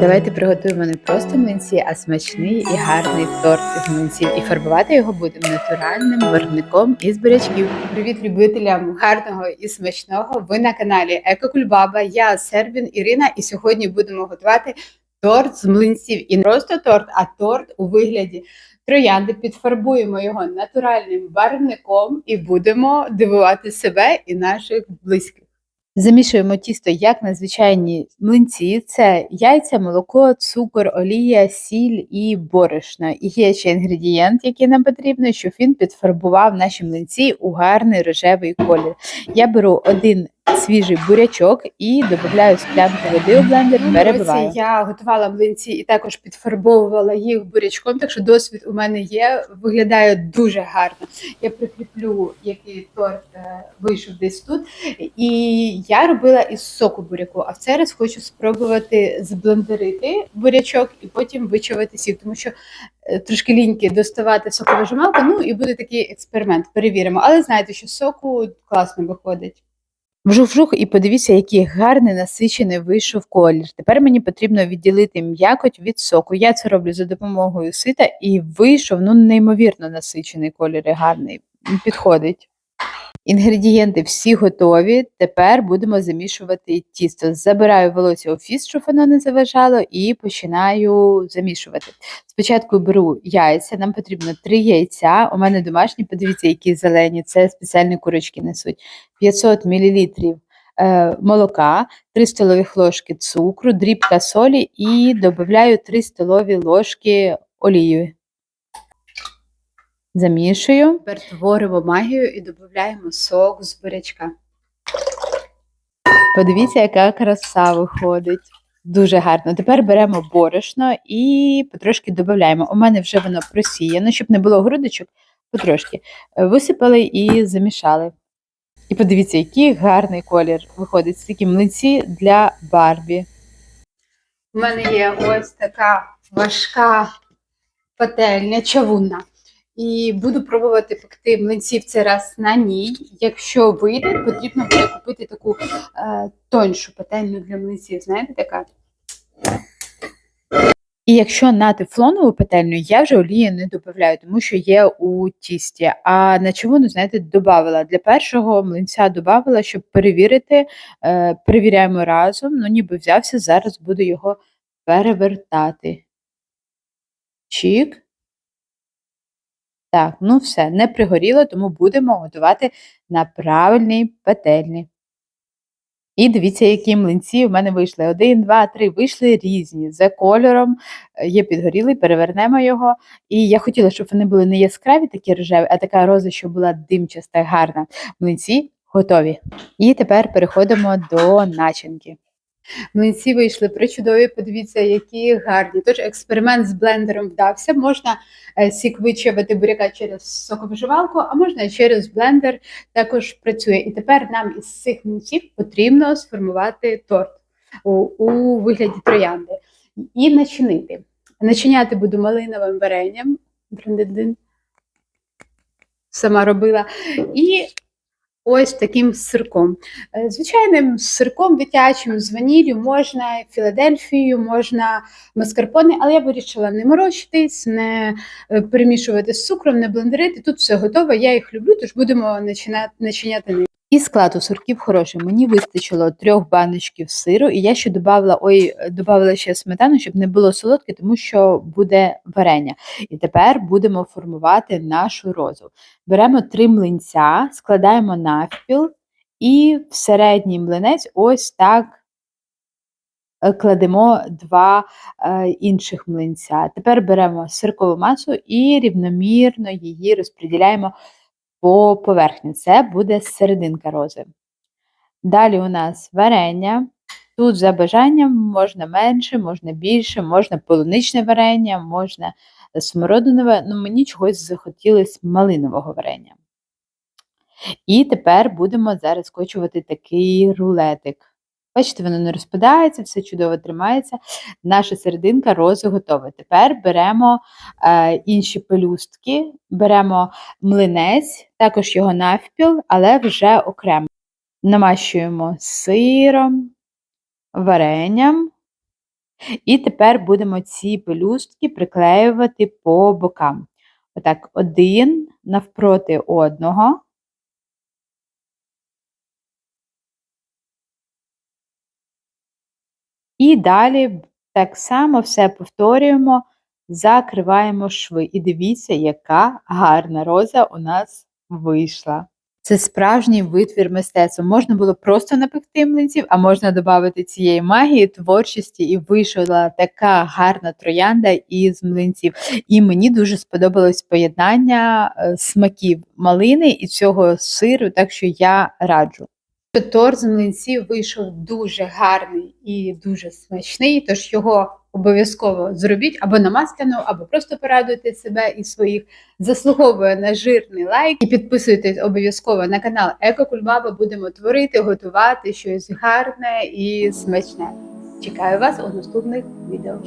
Давайте приготуємо не просто млинці, а смачний і гарний торт із млинців. І фарбувати його будемо натуральним виробником із бурячків. Привіт любителям гарного і смачного. Ви на каналі Екокульбаба. Я Сербін Ірина, і сьогодні будемо готувати торт з млинців. І не просто торт, а торт у вигляді троянди. Підфарбуємо його натуральним барвником і будемо дивувати себе і наших близьких. Замішуємо тісто як на звичайні млинці: це яйця, молоко, цукор, олія, сіль і борошно. І є ще інгредієнт, який нам потрібно, щоб він підфарбував наші млинці у гарний рожевий колір. Я беру один свіжий бурячок і додаю склянку води у блендер, перебиваю. Я готувала млинці і також підфарбовувала їх бурячком, так що досвід у мене є. Виглядає дуже гарно. Я прикріплю, який торт е, вийшов десь тут. І я робила із соку буряку, а в цей раз хочу спробувати зблендерити бурячок і потім вичавити сік, тому що е, трошки ліньки доставати соковижималку, ну і буде такий експеримент, перевіримо. Але знаєте, що соку класно виходить. Вжух-вжух і подивіться, який гарний насичений вийшов колір. Тепер мені потрібно відділити м'якоть від соку. Я це роблю за допомогою сита і вийшов ну, неймовірно насичений колір і гарний. Підходить. Інгредієнти всі готові. Тепер будемо замішувати тісто. Забираю волосся у фіст, щоб воно не заважало, і починаю замішувати. Спочатку беру яйця, нам потрібно 3 яйця. У мене домашні, подивіться, які зелені, це спеціальні курочки несуть. 500 мл е, молока, 3 столові ложки цукру, дрібка солі і додаю 3 столові ложки олії. Замішую. Тепер творимо магію і додаємо сок з бурячка. Подивіться, яка краса виходить. Дуже гарно. Тепер беремо борошно і потрошки додаємо. У мене вже воно просіяно, щоб не було грудочок, потрошки. Е, Висипали і замішали. І подивіться, який гарний колір виходить з такі млинці для Барбі. У мене є ось така важка пательня чавунна. І буду пробувати пекти млинці в цей раз на ній. Якщо вийде, потрібно буде купити таку е, тоншу пательню для млинців. Знаєте, така? І якщо на тефлонову пательню, я вже олії не додаю, тому що є у тісті. А на чавуну, знаєте, додавала. Для першого млинця додавала, щоб перевірити. Е, перевіряємо разом, ну ніби взявся, зараз буду його перевертати. Чік. Так, ну все, не пригоріло, тому будемо готувати на правильній пательні. І дивіться, які млинці в мене вийшли. Один, два, три, вийшли різні. За кольором е, є підгорілий, перевернемо його. І я хотіла, щоб вони були не яскраві, такі рожеві, а така роза, що була димчаста, гарна. Млинці готові. І тепер переходимо до начинки. Млинці вийшли причудові, подивіться, які гарні. Тож експеримент з блендером вдався. Можна е, сік вичавити буряка через соковиживалку, а можна через блендер також працює. І тепер нам із цих млинців потрібно сформувати торт у, у вигляді троянди і начинити. Начиняти буду малиновим варенням. Сама робила. І ось таким сирком. Е, Звичайним сирком дитячим з ваніллю можна Філадельфію, можна маскарпоне, але я вирішила не морочитись, не е, перемішувати з цукром, не блендерити. Тут все готове, я їх люблю, тож будемо начиняти ним. І склад у сирків хороший. Мені вистачило трьох баночків сиру, і я ще додавала, ой, додавала ще сметану, щоб не було солодке, тому що буде варення. І тепер будемо формувати нашу розу. Беремо три млинця, складаємо навпіл, і в середній млинець ось так е, кладемо два е, інших млинця. Тепер беремо сиркову масу і рівномірно її розподіляємо по поверхні. Це буде серединка рози. Далі у нас варення. Тут за бажанням можна менше, можна більше, можна полуничне варення, можна смородинове, ну мені чогось захотілося малинового варення. І тепер будемо зараз скочувати такий рулетик. Бачите, воно не розпадається, все чудово тримається. Наша серединка рози готова. Тепер беремо е, інші пелюстки, беремо млинець, також його навпіл, але вже окремо. Намащуємо сиром, варенням І тепер будемо ці пелюстки приклеювати по бокам. Отак, один навпроти одного. І далі так само все повторюємо, закриваємо шви. І дивіться, яка гарна роза у нас вийшла. Це справжній витвір мистецтва. Можна було просто напекти млинців, а можна додати цієї магії, творчості, і вийшла така гарна троянда із млинців. І мені дуже сподобалось поєднання е, смаків малини і цього сиру, так що я раджу. Торт з млинців вийшов дуже гарний і дуже смачний, тож його обов'язково зробіть або на або просто порадуйте себе і своїх. Заслуговує на жирний лайк і підписуйтесь обов'язково на канал Екокульбаба. Будемо творити, готувати щось гарне і смачне. Чекаю вас у наступних відео.